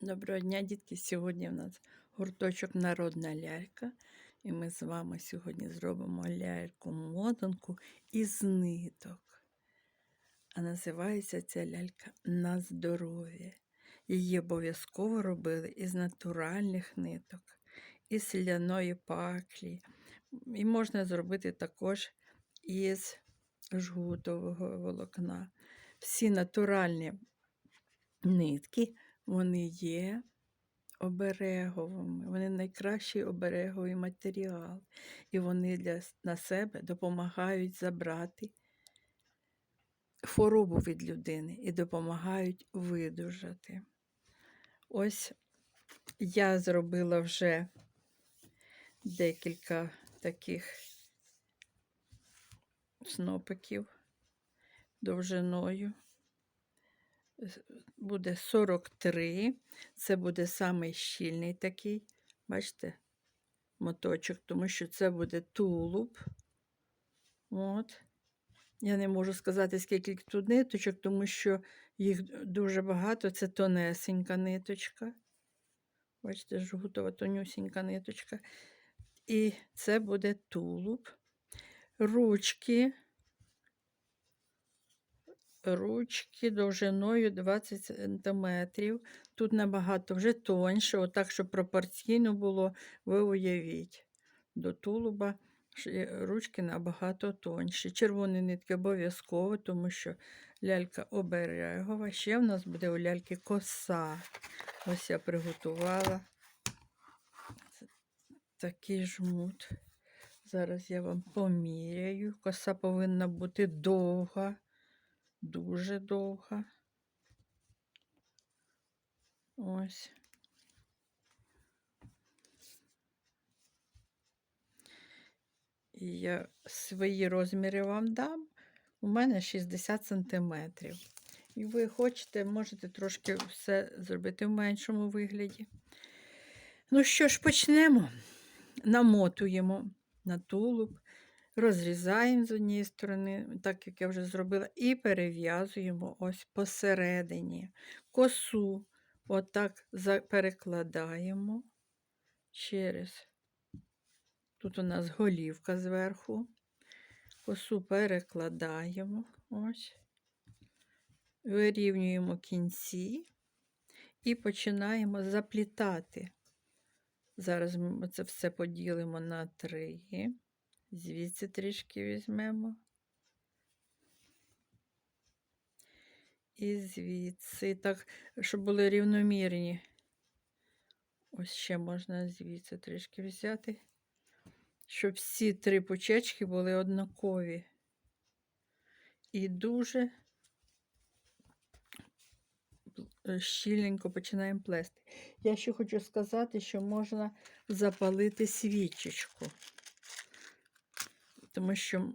Доброго дня, дітки! Сьогодні в нас гурточок Народна лялька. І ми з вами сьогодні зробимо ляльку-мотанку із ниток. А називається ця лялька на здоров'я. Її обов'язково робили із натуральних ниток, із ляної паклі. І можна зробити також із жгутового волокна. Всі натуральні нитки вони є обереговими, вони найкращий обереговий матеріал, і вони для, на себе допомагають забрати хворобу від людини і допомагають видужати. Ось я зробила вже декілька таких снопиків довжиною буде 43. Це буде самий щільний такий, бачите, моточок, тому що це буде тулуб. От. Я не можу сказати, скільки тут ниточок, тому що їх дуже багато. Це тонесенька ниточка. Бачите, жгутова тонюсінька ниточка. І це буде тулуб. Ручки ручки довжиною 20 см. Тут набагато вже тоньше, отак, щоб пропорційно було, ви уявіть. До тулуба ручки набагато тонші. Червоні нитки обов'язково, тому що лялька оберегова. Ще в нас буде у ляльки коса. Ось я приготувала такий жмут. Зараз я вам поміряю. Коса повинна бути довга дуже довга. Ось. І я свої розміри вам дам. У мене 60 сантиметрів. І ви хочете, можете трошки все зробити в меншому вигляді. Ну що ж, почнемо. Намотуємо на тулуб, розрізаємо з однієї сторони, так як я вже зробила, і перев'язуємо ось посередині. Косу отак перекладаємо через. Тут у нас голівка зверху. Косу перекладаємо. Ось. Вирівнюємо кінці і починаємо заплітати. Зараз ми це все поділимо на три. Звідси трішки візьмемо. І звідси, так, щоб були рівномірні. Ось ще можна звідси трішки взяти, щоб всі три почечки були однакові. І дуже щільненько починаємо плести. Я ще хочу сказати, що можна запалити свічечку. Тому що,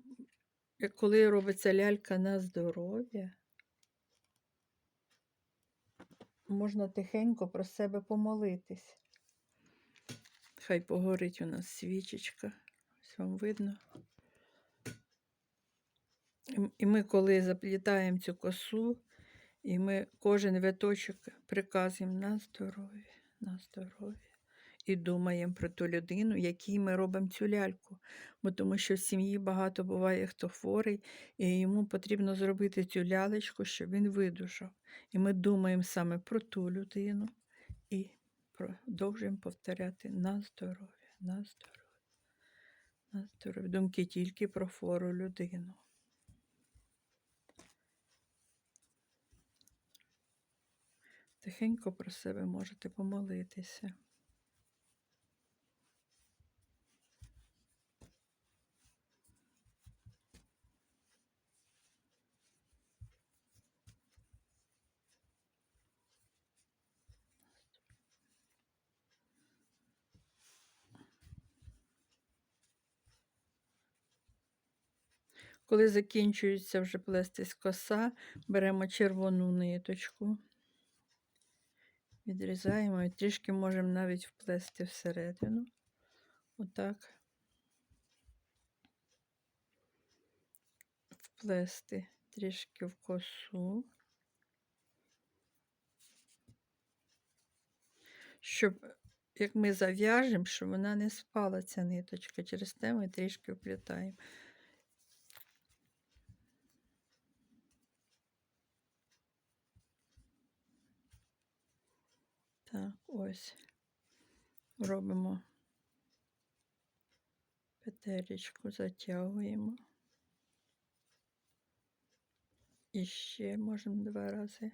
коли робиться лялька на здоров'я, можна тихенько про себе помолитись. Хай погорить у нас свічечка. Ось вам видно. І ми, коли заплітаємо цю косу, і ми кожен виточок приказуємо на здоров'я, на здоров'я. І думаємо про ту людину, якій ми робимо цю ляльку. Бо тому що в сім'ї багато буває, хто хворий, і йому потрібно зробити цю лялечку, щоб він видужав. І ми думаємо саме про ту людину і продовжуємо повторяти на здоров'я, на здоров'я, на здоров'я. Думки тільки про хвору людину. Тихенько про себе можете помолитися. Коли закінчується вже плестись коса, беремо червону ниточку, відрізаємо і трішки можемо навіть вплести всередину. Отак. Вплести трішки в косу. щоб як ми зав'яжемо, щоб вона не спала ця ниточка. Через те ми трішки вплітаємо. Так, ось. Робимо петелечку, затягуємо. І ще можемо два рази.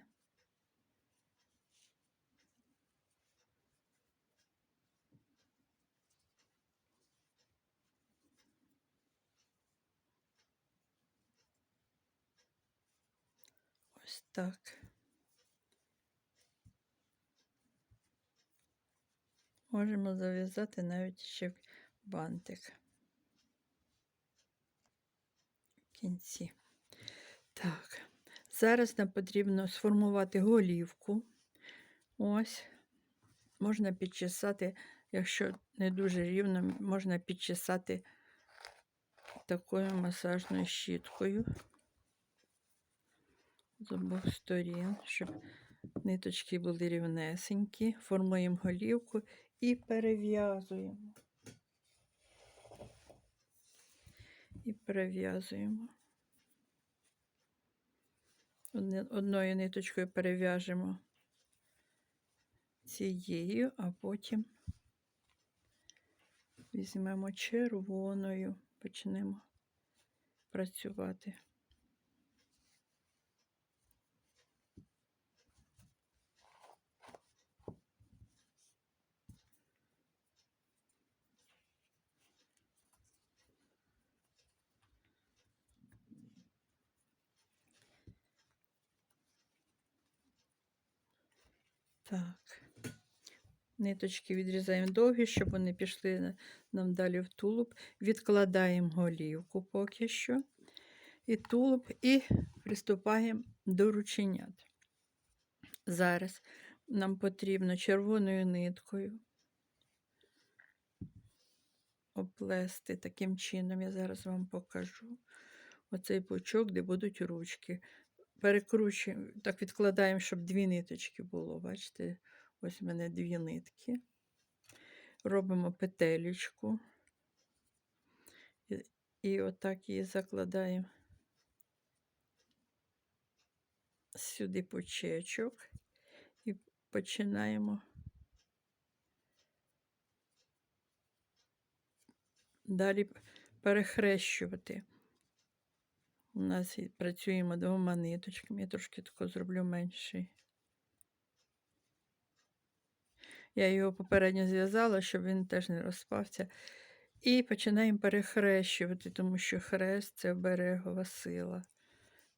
Ось так. Можемо зав'язати навіть ще бантик в кінці. Так, зараз нам потрібно сформувати голівку. Ось, можна підчесати, якщо не дуже рівно, можна підчесати такою масажною щіткою з обох сторін, щоб ниточки були рівнесенькі. Формуємо голівку і перев'язуємо. І перев'язуємо. Одною ниточкою перев'яжемо цією, а потім візьмемо червоною, почнемо працювати. Так. Ниточки відрізаємо довгі, щоб вони пішли нам далі в тулуб. Відкладаємо голівку поки що. І тулуб, і приступаємо до рученят. Зараз нам потрібно червоною ниткою оплести таким чином. Я зараз вам покажу. Оцей пучок, де будуть ручки. Перекручуємо, так відкладаємо, щоб дві ниточки було. Бачите, ось у мене дві нитки. Робимо петелечку. І, і отак її закладаємо сюди пучечок і починаємо далі перехрещувати. У нас працюємо двома ниточками. Я трошки тако зроблю менший. Я його попередньо зв'язала, щоб він теж не розпався. І починаємо перехрещувати, тому що хрест це оберегова сила.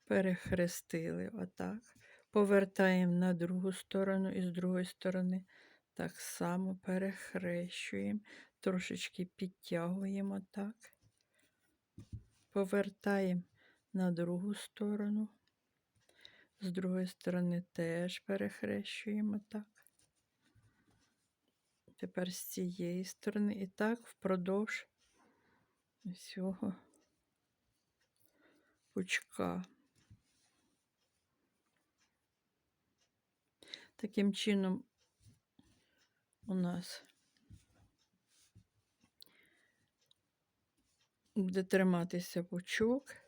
Перехрестили отак. Повертаємо на другу сторону і з другої сторони так само перехрещуємо, трошечки підтягуємо так. Повертаємо на другу сторону. З другої сторони теж перехрещуємо так. Тепер з цієї сторони і так впродовж всього пучка. Таким чином у нас буде триматися пучок.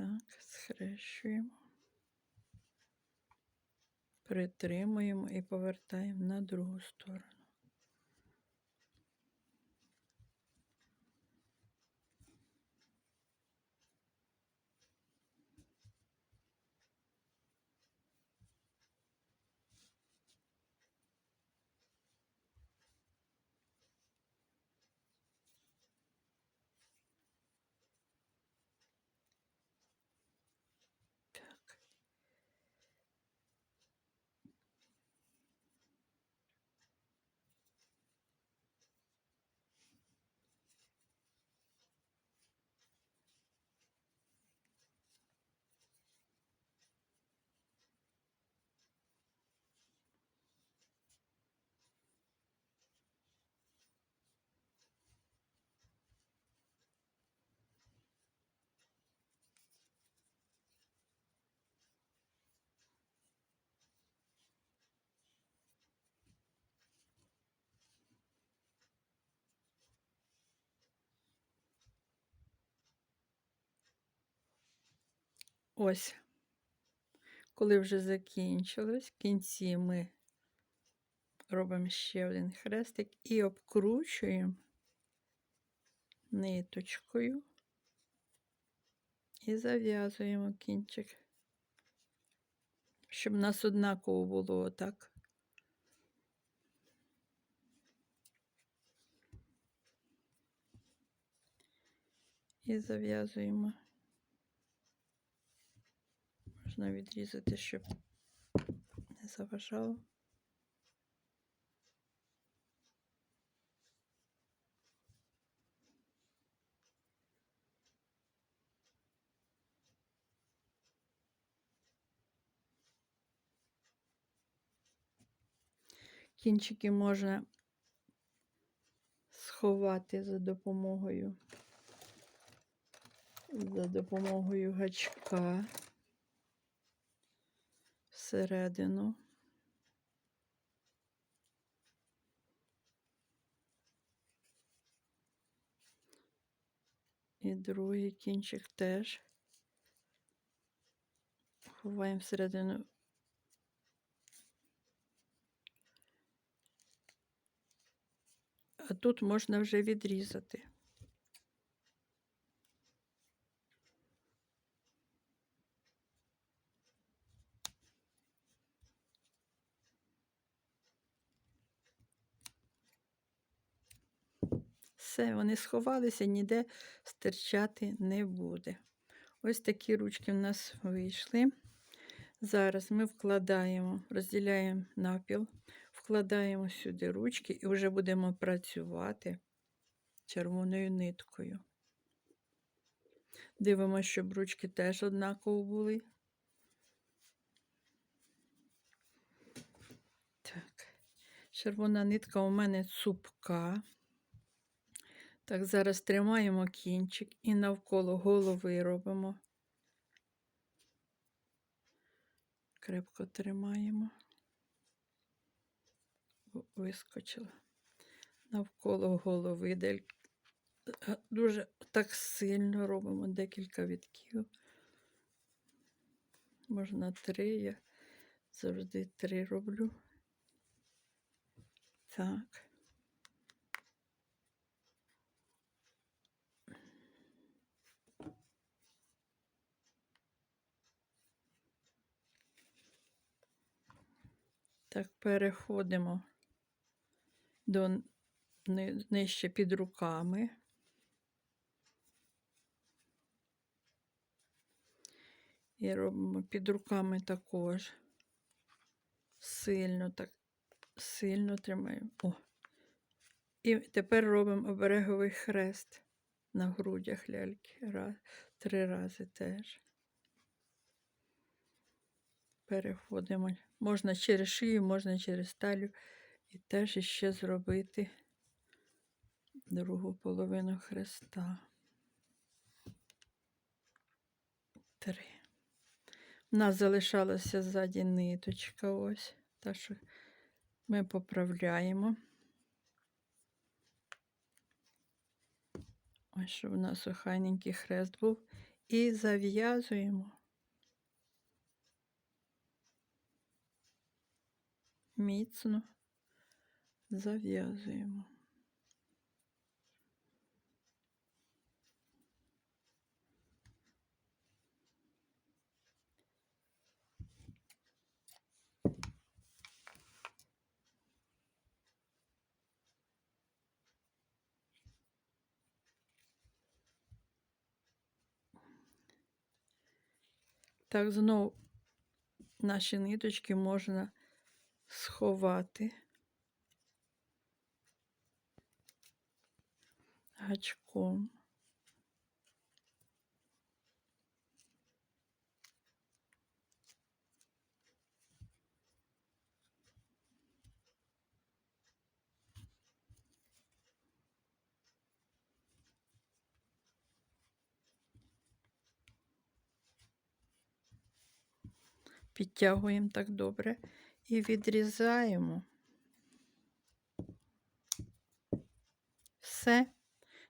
Так, схрещуємо, притримуємо і повертаємо на другу сторону. Так. Ось, коли вже закінчилось, в кінці ми робимо ще один хрестик і обкручуємо ниточкою і зав'язуємо кінчик, щоб у нас однаково було отак. І зав'язуємо. Можна відрізати, щоб не заважало. Кінчики можна сховати за допомогою за допомогою гачка всередину. І другий кінчик теж ховаємо всередину. А тут можна вже відрізати. Все, вони сховалися, ніде стирчати не буде. Ось такі ручки в нас вийшли. Зараз ми вкладаємо, розділяємо напіл, вкладаємо сюди ручки і вже будемо працювати червоною ниткою. Дивимося, щоб ручки теж однаково були. Так, червона нитка у мене цупка. Так, зараз тримаємо кінчик і навколо голови робимо. Крепко тримаємо. Вискочила. Навколо голови е, дуже так сильно робимо декілька вітків. Можна три, я завжди три роблю. Так. Так, переходимо до нижче під руками. І робимо під руками також. Сильно так, сильно тримаємо. О. І тепер робимо обереговий хрест на грудях ляльки. Раз, три рази теж. Переходимо. Можна через шию, можна через талію. І теж іще зробити другу половину хреста. Три. У нас залишалася ззаді ниточка ось. Та що ми поправляємо. Ось щоб у нас охайненький хрест був. І зав'язуємо. Міцно зав'язуємо. Так, знову наші ниточки можна сховати гачком. Підтягуємо так добре і відрізаємо. Все,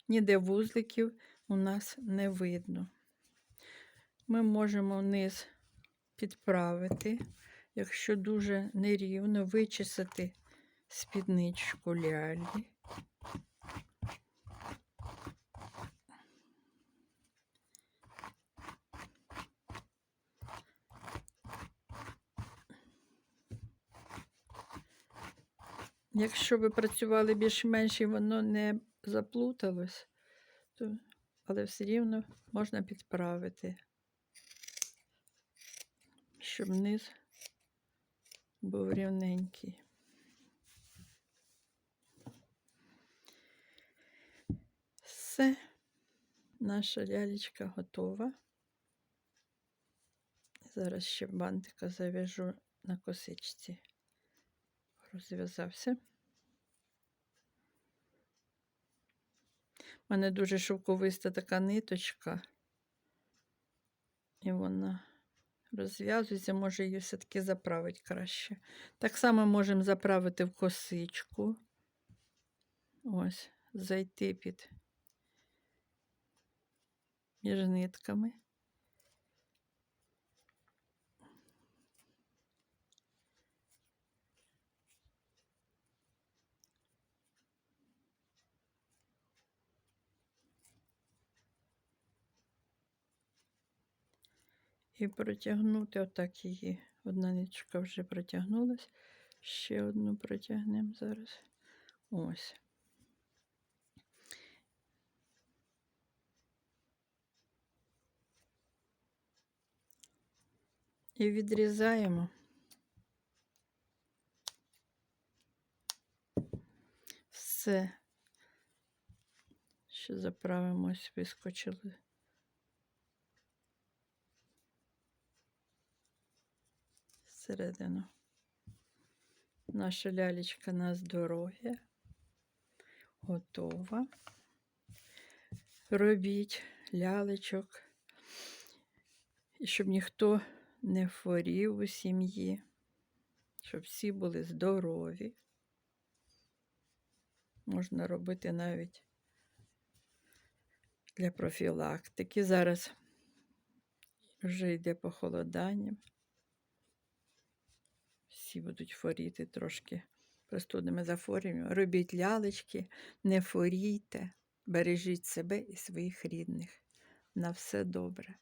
ніде вузликів у нас не видно. ми можемо вниз підправити, якщо дуже нерівно, вичесати спідничку лялі. Якщо ви працювали більш-менш і воно не заплуталось, то, але все рівно можна підправити, щоб низ був рівненький. Все, наша лялечка готова. Зараз ще бантика зав'яжу на косичці. Розв'язався. У мене дуже шовковиста така ниточка, і вона розв'язується, може її все-таки заправити краще. Так само можемо заправити в косичку. Ось, зайти під між нитками. І протягнути отак її. Одна ниточка вже протягнулась. Ще одну протягнемо зараз. Ось. І відрізаємо. Все. Ще заправимось, вискочили. Всередину. Наша лялечка на здоров'я. Готова. Робіть лялечок, і щоб ніхто не хворів у сім'ї, щоб всі були здорові. Можна робити навіть для профілактики. Зараз вже йде похолодання. Всі будуть форіти трошки простудними захворюваннями. Робіть лялечки, не форійте, бережіть себе і своїх рідних. На все добре.